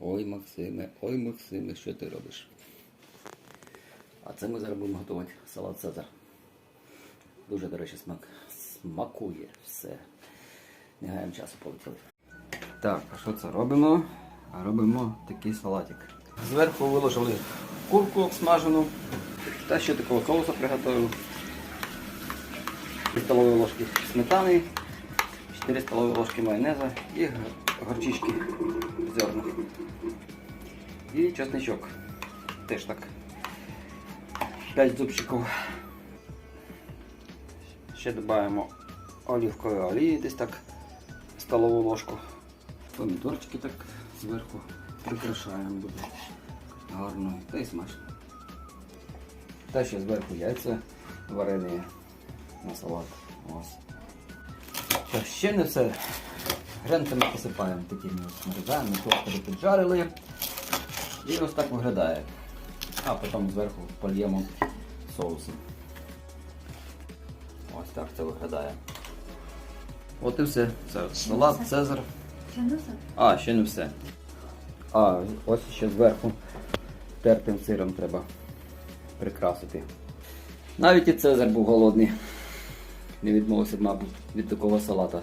Ой, Максиме, ой, Максиме, що ти робиш? А це ми зараз будемо готувати салат Цезар. Дуже, до речі, смак. Смакує все. Не гаємо часу полетіли. Так, а що це робимо? Робимо такий салатик. Зверху виложили курку обсмажену. Та ще такого соусу приготував. 3 столові ложки сметани, 4 столові ложки майонеза і горчички зерна. І чесничок. Теж так. 5 зубчиків. Ще додаємо оливкової олії, десь так столову ложку. Помідорчики так зверху прикрашаємо буде гарно та й смачно. Та ще зверху яйця варені на салат. Ось. Так, ще не все. Гренками посипаємо такими ось нарізаємо, товстери піджарили. І ось так виглядає. А потім зверху польємо соусом. Ось так це виглядає. От і все. Це салат, Цезар. Ще не все? А, ще не все. А, ось ще зверху тертим сиром треба прикрасити. Навіть і Цезар був голодний. Не відмовився, мабуть, від такого салата.